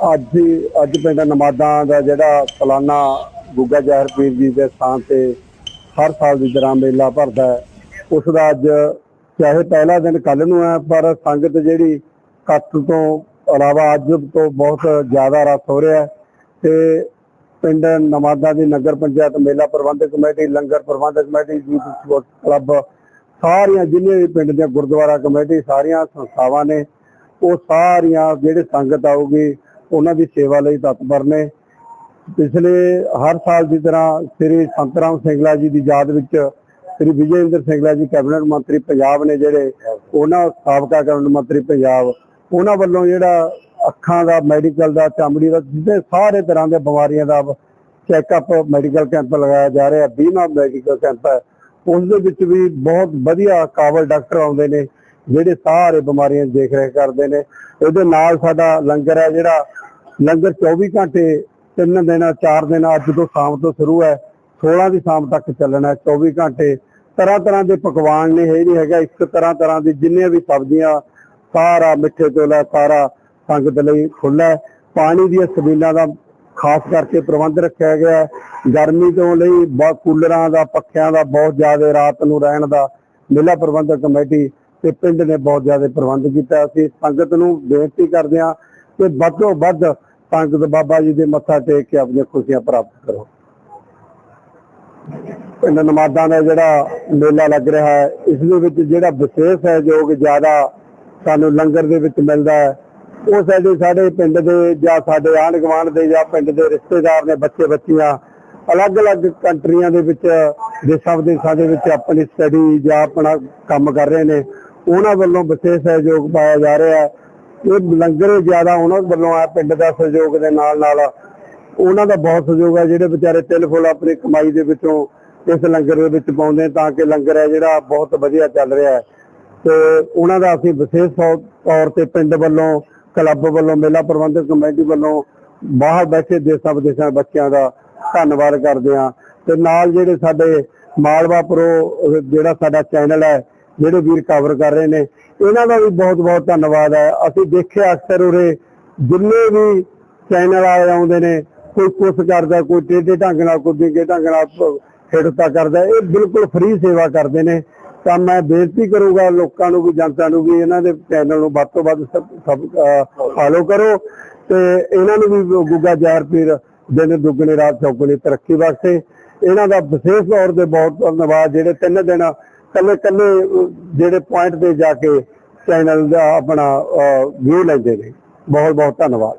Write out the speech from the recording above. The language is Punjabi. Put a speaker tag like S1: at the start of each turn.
S1: ਅੱਜ ਅੱਜ ਪਿੰਡ ਨਮਾਦਾਂ ਦਾ ਜਿਹੜਾ ਸਾਲਾਨਾ ਗੁੱਗਾ ਜ਼ਾਹਰ ਪੀਰ ਜੀ ਦੇ ਸਥਾਨ ਤੇ ਹਰ ਸਾਲ ਦੀ ਤਰ੍ਹਾਂ ਮੇਲਾ ਭਰਦਾ ਉਸ ਦਾ ਅੱਜ ਚਾਹੇ ਪਹਿਲਾ ਦਿਨ ਕੱਲ ਨੂੰ ਹੈ, ਪਰ ਸੰਗਤ ਜਿਹੜੀ ਕੱਤ ਤੋਂ ਇਲਾਵਾ ਅੱਜ ਤੋਂ ਬਹੁਤ ਜ਼ਿਆਦਾ ਰਸ ਹੋ ਰਿਹਾ ਤੇ ਪਿੰਡ ਨਮਾਦਾਂ ਦੀ ਨਗਰ ਪੰਚਾਇਤ ਮੇਲਾ ਪ੍ਰਬੰਧਕ ਕਮੇਟੀ, ਲੰਗਰ ਪ੍ਰਬੰਧਕ ਕਮੇਟੀ, ਯੂਥ ਸਪੋਰਟ ਕਲੱਬ, ਸਾਰੀਆਂ ਜਿੰਨੇ ਵੀ ਪਿੰਡ ਦੀਆਂ ਗੁਰਦੁਆਰਾ ਕਮੇਟੀ, ਸਾਰੀਆਂ ਸੰਸਥਾਵਾਂ ਨੇ, ਉਹ ਸਾਰੀਆਂ ਜਿਹੜੇ ਸੰਗਤ ਆਊਗੀ ਉਹਨਾਂ ਦੀ ਸੇਵਾ ਲਈ ਤਤਪਰ ਨੇ। ਪਿਛਲੇ ਹਰ ਸਾਲ ਦੀ ਤਰ੍ਹਾਂ ਸ੍ਰੀ ਸੰਤਰਾਮ ਸਿੰਘਲਾ ਜੀ ਦੀ ਯਾਦ ਵਿੱਚ ਸ੍ਰੀ ਵਿਜੇਂਦਰ ਸਿੰਘਲਾ ਜੀ ਕੈਬਨਿਟ ਮੰਤਰੀ ਪੰਜਾਬ ਨੇ ਜਿਹੜੇ ਉਹਨਾਂ ਸਾਬਕਾ ਕੈਬਨਿਟ ਮੰਤਰੀ ਪੰਜਾਬ, ਉਹਨਾਂ ਵੱਲੋਂ ਜਿਹੜਾ ਅੱਖਾਂ ਦਾ, ਮੈਡੀਕਲ ਦਾ, ਚਮੜੀ ਦਾ ਜਿਹਦੇ ਸਾਰੇ ਤਰ੍ਹਾਂ ਦੇ ਬਿਮਾਰੀਆਂ ਦਾ ਚੈੱਕਅਪ ਮੈਡੀਕਲ ਕੈਂਪ ਲਗਾਇਆ ਜਾ ਰਿਹਾ 20ਵਾਂ ਮੈਡੀਕਲ ਕੈਂਪ ਹੈ। ਉਸ ਦੇ ਵਿੱਚ ਵੀ ਬਹੁਤ ਵਧੀਆ ਕਾਬਲ ਡਾਕਟਰ ਆਉਂਦੇ ਨੇ। ਜਿਹੜੇ ਸਾਰੇ ਬਿਮਾਰੀਆਂ ਦੀ ਦੇਖ ਰੇਖ ਕਰਦੇ ਨੇ ਉਹਦੇ ਨਾਲ ਸਾਡਾ ਲੰਗਰ ਹੈ ਜਿਹੜਾ ਲੰਗਰ 24 ਘੰਟੇ ਤਿੰਨ ਦਿਨ, ਚਾਰ ਦਿਨ, ਅੱਜ ਤੋਂ ਸ਼ਾਮ ਤੋਂ ਸ਼ੁਰੂ ਹੈ 16 ਦੀ ਸ਼ਾਮ ਤੱਕ ਚੱਲਣਾ 24 ਘੰਟੇ। ਤਰ੍ਹਾਂ ਤਰ੍ਹਾਂ ਦੇ ਪਕਵਾਨ ਨੇ, ਇਹ ਨਹੀਂ ਹੈਗਾ ਇੱਕ ਤਰ੍ਹਾਂ ਤਰ੍ਹਾਂ ਦੀ ਜਿੰਨੀਆਂ ਵੀ ਸਬਜ਼ੀਆਂ, ਸਾਰਾ ਮਿੱਠੇ ਤੋਂ ਲੈ ਸਾਰਾ ਸੰਗਤ ਲਈ ਖੁੱਲ੍ਹਾ ਹੈ। ਪਾਣੀ ਦੀਆਂ ਸਬੀਲਾਂ ਦਾ ਖਾਸ ਕਰਕੇ ਪ੍ਰਬੰਧ ਰੱਖਿਆ ਗਿਆ ਹੈ। ਗਰਮੀ ਤੋਂ ਲਈ ਬਹੁਤ ਕੂਲਰਾਂ ਦਾ, ਪੱਖਿਆਂ ਦਾ ਬਹੁਤ ਜ਼ਿਆਦਾ ਰਾਤ ਨੂੰ ਰਹਿਣ ਦਾ ਮੇਲਾ ਪ੍ਰਬੰਧਕ ਕਮੇਟੀ ਤੇ ਪਿੰਡ ਨੇ ਬਹੁਤ ਜ਼ਿਆਦਾ ਪ੍ਰਬੰਧ ਕੀਤਾ। ਅਸੀਂ ਸੰਗਤ ਨੂੰ ਬੇਨਤੀ ਕਰਦੇ ਹਾਂ ਕਿ ਵੱਧ ਤੋਂ ਵੱਧ ਸੰਗਤ ਬਾਬਾ ਜੀ ਦੇ ਮੱਥਾ ਟੇਕ ਕੇ ਆਪਣੀਆਂ ਖੁਸ਼ੀਆਂ ਪ੍ਰਾਪਤ ਕਰੋ। ਪਿੰਡ ਨਮਾਦਾਂ ਦਾ ਜਿਹੜਾ ਮੇਲਾ ਲੱਗ ਰਿਹਾ ਹੈ, ਇਸ ਦੇ ਵਿੱਚ ਜਿਹੜਾ ਵਿਸ਼ੇਸ਼ ਸਹਿਯੋਗ ਜ਼ਿਆਦਾ ਸਾਨੂੰ ਲੰਗਰ ਦੇ ਵਿੱਚ ਮਿਲਦਾ ਹੈ, ਉਹ ਸਾਡੇ ਸਾਡੇ ਪਿੰਡ ਦੇ ਜਾਂ ਸਾਡੇ ਆਂਢ ਗੁਆਂਢ ਦੇ ਜਾਂ ਪਿੰਡ ਦੇ ਰਿਸ਼ਤੇਦਾਰ ਨੇ, ਬੱਚੇ ਬੱਚੀਆਂ ਅਲੱਗ-ਅਲੱਗ ਕੰਟਰੀਆਂ ਦੇ ਵਿੱਚ, ਦੇਸ਼ਾਂ ਵਿਦੇਸ਼ਾਂ ਦੇ ਵਿੱਚ ਆਪਣੀ ਸਟੱਡੀ ਜਾਂ ਆਪਣਾ ਕੰਮ ਕਰ ਰਹੇ ਨੇ। ਉਹਨਾਂ ਵੱਲੋਂ ਵਿਸ਼ੇਸ਼ ਸਹਿਯੋਗ ਪਾਇਆ ਜਾ ਰਿਹਾ ਇਹ ਲੰਗਰ ਜ਼ਿਆਦਾ ਉਹਨਾਂ ਵੱਲੋਂ ਆ, ਪਿੰਡ ਦਾ ਸਹਿਯੋਗ ਦੇ ਨਾਲ ਨਾਲ ਉਹਨਾਂ ਦਾ ਬਹੁਤ ਸਹਿਯੋਗ ਹੈ, ਜਿਹੜੇ ਵਿਚਾਰੇ ਤਿਲ ਫੁੱਲ ਆਪਣੀ ਕਮਾਈ ਦੇ ਵਿੱਚੋਂ ਇਸ ਲੰਗਰ ਦੇ ਵਿੱਚ ਪਾਉਂਦੇ ਤਾਂ ਕਿ ਲੰਗਰ ਹੈ ਜਿਹੜਾ ਬਹੁਤ ਵਧੀਆ ਚੱਲ ਰਿਹਾ ਹੈ। ਤੇ ਉਹਨਾਂ ਦਾ ਅਸੀਂ ਵਿਸ਼ੇਸ਼ ਤੌਰ ਤੇ ਪਿੰਡ ਵੱਲੋਂ, ਕਲੱਬ ਵੱਲੋਂ, ਮੇਲਾ ਪ੍ਰਬੰਧਕ ਕਮੇਟੀ ਵੱਲੋਂ ਬਾਹਰ ਬੈਠੇ ਦੇਸ਼ਾਂ ਵਿਦੇਸ਼ਾਂ ਬੱਚਿਆਂ ਦਾ ਧੰਨਵਾਦ ਕਰਦੇ ਹਾਂ। ਤੇ ਨਾਲ ਜਿਹੜੇ ਸਾਡੇ ਮਾਲਵਾ ਪ੍ਰੋ, ਜਿਹੜਾ ਸਾਡਾ ਚੈਨਲ ਹੈ ਜਿਹੜੇ ਵੀਰ ਕਵਰ ਕਰ ਰਹੇ ਨੇ, ਇਹਨਾਂ ਦਾ ਵੀ ਬਹੁਤ ਬਹੁਤ ਧੰਨਵਾਦ ਹੈ। ਅਸੀਂ ਦੇਖਿਆ ਅਕਸਰ ਉਰੇ ਜਿੰਨੇ ਵੀ ਚੈਨਲ ਆਏ ਆਉਂਦੇ ਨੇ, ਕੋਈ ਕੁਛ ਕਰਦਾ, ਕੋਈ ਟੇਢੇ ਢੰਗ ਨਾਲ, ਕੋਈ ਡਿੱਗੇ ਢੰਗ ਨਾਲ ਖੇਡਤਾ ਕਰਦਾ, ਇਹ ਬਿਲਕੁਲ ਫ੍ਰੀ ਸੇਵਾ ਕਰਦੇ ਨੇ। ਤਾਂ ਮੈਂ ਬੇਨਤੀ ਕਰੂੰਗਾ ਲੋਕਾਂ ਨੂੰ ਵੀ, ਜਨਤਾ ਨੂੰ ਵੀ, ਇਹਨਾਂ ਦੇ ਚੈਨਲ ਨੂੰ ਵੱਧ ਤੋਂ ਵੱਧ ਫਾਲੋ ਕਰੋ ਤੇ ਇਹਨਾਂ ਨੂੰ ਵੀ ਗੁੱਗਾ ਜ਼ਾਹਰ ਪੀਰ ਦਿਨ ਦੁੱਗਣੇ ਰਾਤ ਚੌਗੁਣੀ ਤਰੱਕੀ ਵਾਸਤੇ ਇਹਨਾਂ ਦਾ ਵਿਸ਼ੇਸ਼ ਤੌਰ ਤੇ ਬਹੁਤ ਧੰਨਵਾਦ, ਜਿਹੜੇ ਤਿੰਨ ਦਿਨ ਕੱਲੇ ਕੱਲੇ ਜਿਹੜੇ ਪੁਆਇੰਟ ਤੇ ਜਾ ਕੇ ਚੈਨਲ ਦਾ ਆਪਣਾ ਵਿਊ ਲੈਂਦੇ ਨੇ। ਬਹੁਤ ਬਹੁਤ ਧੰਨਵਾਦ।